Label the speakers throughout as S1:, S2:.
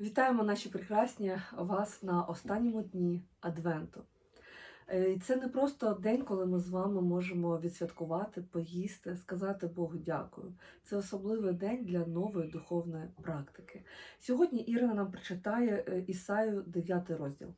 S1: Вітаємо наші прекрасні вас на останньому дні Адвенту. Е, І це не просто день, коли ми з вами можемо відсвяткувати, поїсти, сказати Богу дякую. Це особливий день для нової духовної практики. Сьогодні Ірина нам прочитає е, Ісаю 9 розділ.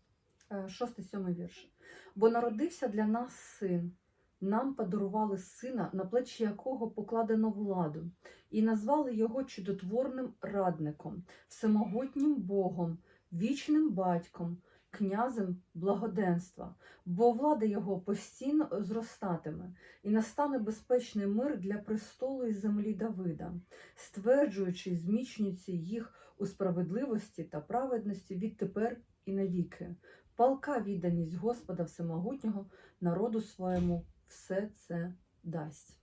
S2: Е, Шостий сьомий вірш. Бо народився для нас син, нам подарували сина, на плечі якого покладено владу, і назвали його чудотворним радником, всемогутнім Богом, вічним батьком, князем благоденства, бо влада його постійно зростатиме, і настане безпечний мир для престолу і землі Давида, стверджуючи, і зміцнюючи їх у справедливості та праведності відтепер і навіки. Палка відданість Господа Всемогутнього народу своєму все це дасть.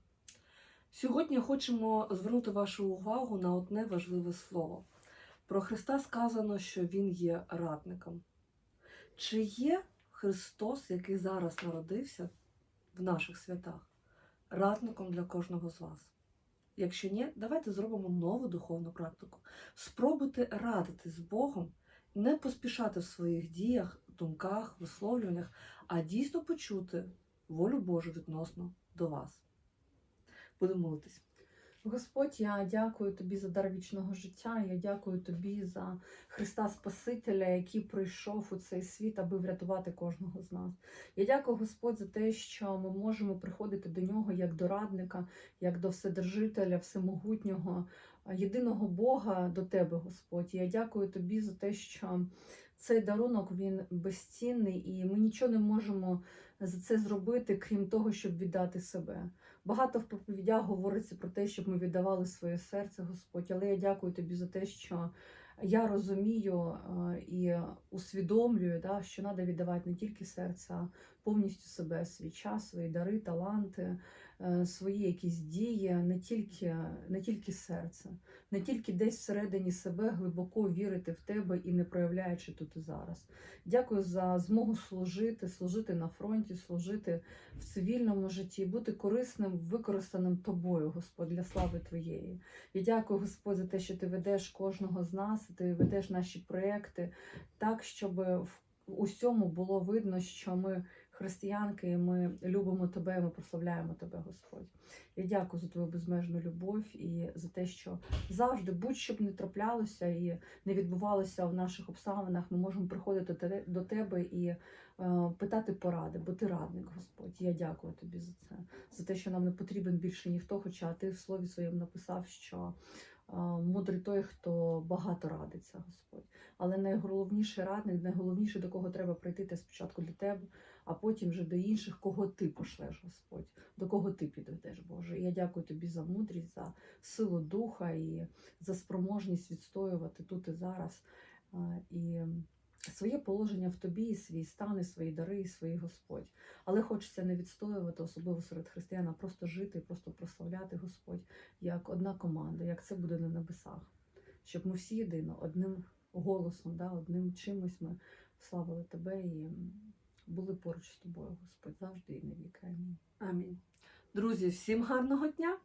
S1: Сьогодні хочемо звернути вашу увагу на одне важливе слово. Про Христа сказано, що Він є радником. Чи є Христос, який зараз народився в наших святах, радником для кожного з вас? Якщо ні, давайте зробимо нову духовну практику. Спробуйте радити з Богом, не поспішати в своїх діях, думках, висловлюваннях, а дійсно почути волю Божу відносно до вас. Будемо молитись.
S2: Господь, я дякую тобі за дар вічного життя. Я дякую тобі за Христа Спасителя, який прийшов у цей світ, аби врятувати кожного з нас. Я дякую Господь за те, що ми можемо приходити до нього як до радника, як до Вседержителя, Всемогутнього, єдиного Бога до тебе, Господь. Я дякую тобі за те, що цей дарунок він безцінний, і ми нічого не можемо це зробити, крім того, щоб віддати себе. Багато в проповідях говориться про те, щоб ми віддавали своє серце, Господь. Але я дякую тобі за те, що я розумію е, і усвідомлюю, що треба віддавати не тільки серце, а повністю себе, свій час, свої дари, таланти, е, свої якісь дії, не тільки, не тільки серце, не тільки десь всередині себе глибоко вірити в тебе і не проявляючи тут і зараз. Дякую за змогу служити, служити на фронті, служити в цивільному житті, бути корисним, використаним тобою, Господь, для слави Твоєї. Я дякую, Господь, за те, що ти ведеш кожного з нас, ти ведеш наші проекти так, щоб в усьому було видно, що ми християнки, ми любимо тебе, ми прославляємо тебе, Господь. Я дякую за твою безмежну любов і за те, що завжди, будь-що б не траплялося і не відбувалося в наших обставинах, ми можемо приходити до тебе і е, питати поради, бо ти радник, Господь. Я дякую тобі за це, за те, що нам не потрібен більше ніхто, хоча ти в слові своєму написав, що мудрий той, хто багато радиться, Господь. Але найголовніший радник, найголовніше, до кого треба прийти, це спочатку до тебе, а потім вже до інших, кого ти пошлеш, Господь, до кого ти підведеш, Боже. Я дякую тобі за мудрість, за силу духа і за спроможність відстоювати тут і зараз. І своє положення в тобі, свій стан, свої дари, і свій Господь. Але хочеться не відстоювати, особливо серед християн, а просто жити просто прославляти Господь як одна команда, як це буде на небесах. Щоб ми всі єдино одним голосом, да, одним чимось ми славили тебе і були поруч з тобою, Господь, завжди і навіки. Амінь.
S1: Амінь. Друзі, всім гарного дня!